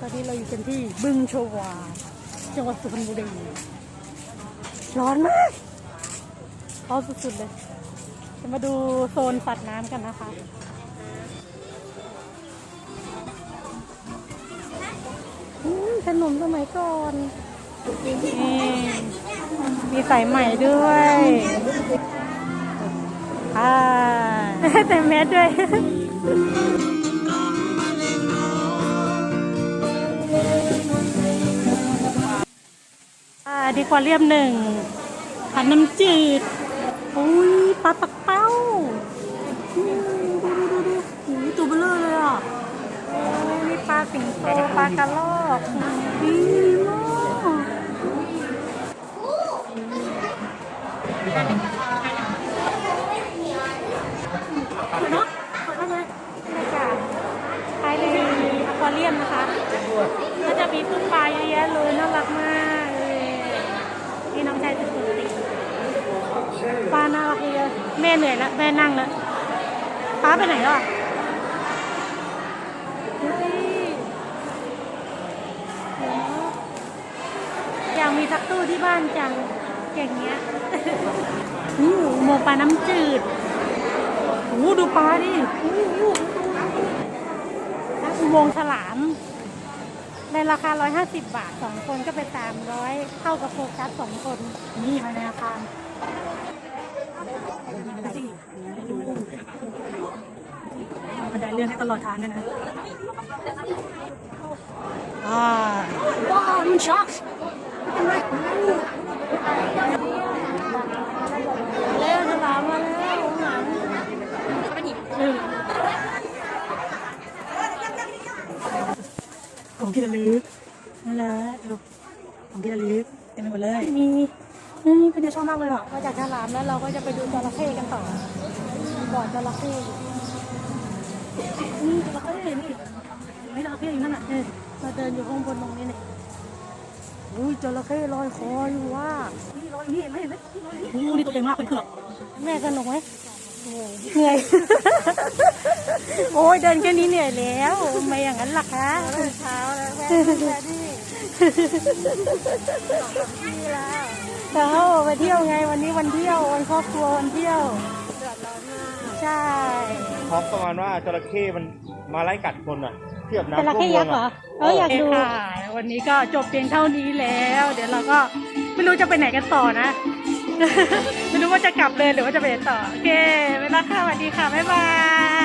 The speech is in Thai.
ตอนนี้เราอยู่กันที่บึงโชวา จังหวัดสุพรรณบุรี ร้อนมากร้อนสุดๆเลย จะมาดูโซนสัตว์น้ำกันนะคะอืมขนมสมัยก่อนนี่มีสายใหม่ด้วยอ่าแต่แมสด้วย ดีกว่าเรียมหนึ่งผัดน้ำจืดอุ้ยปลาปักเป้าดูดูดูดูหูตัวเบลอเลยอะโอ้ยมีปลาสิงโตปลากระรอกดีมากเนาะเปิดได้เลยบรรยากาศภายในอควาเรียมนะคะ ก็จะมีตุ๊กปลาเยอะแยะเลยน่ารักมากเลยนี่น้องชายสุดติ ปลาน่ารักเยแม่เหนื่อยแล้วแม่นั่งแล้วป้าไปไหนแล้วอะดูสิเนไหมอยากมีทักตู้ที่บ้านจังอย่างเงี้ยนี่อุโมปลาน้ำจืดโอ้ดูปลาดิโอ้โหอุโมงฉลาม ในราคา 150 บาท 2 คนก็ไป 300 เท่ากับโฟกัส 2 คน นี่มาในอาคาร บันไดเลื่อนให้ตลอดทางด้วยนะอ่าว้าวมันช็อกเร็วฉลามมาแล้วหลังเออของที่ระลึกนั่นแหละของที่ระลึกเต็มไปหมดเลยมี นี่เป็นเดชชอบมากเลยอะ มาจากฉลามแล้วเราก็จะไปดูจระเข้กันต่อมีบ่อจระเข้อยู่นี่จระเข้นี่ไม่จระเข้อยู่นั่นน่ะเออเราเดินอยู่ข้างบนตรงนี้เนี่ยอุ้ยจระเข้ลอยคออยู่ว่านี่ลอยนี่เห็นไหมเห็นไหมโอ้นี่ตัวใหญ่มากเป็นเผือกแม่สนุกไหมเหนื่อย โอ้ยเดินแค่นี้เหนื่อยแล้วไม่อย่างนั้นล่ะคะเช้าแล้วแม่แม่นี่ เราไปเที่ยวไงวันนี้วันเที่ยววันครอบครัววันเที่ยวใช่ท็อปประมาณว่าจระเข้มันมาไล่กัดคนอะเทียบเป็นน้ำระเข้ยักษ์เหรอเอออยากดูค่ะวันนี้ก็จบเพียงเท่านี้แล้ว เดี๋ยวเราก็ไม่รู้จะไปไหนกันต่อนะ ไม่รู้ว่าจะกลับเลยหรือว่าจะไปไหนต่อโอเคเวลาค่ะสวัสดีค่ะบ๊ายบาย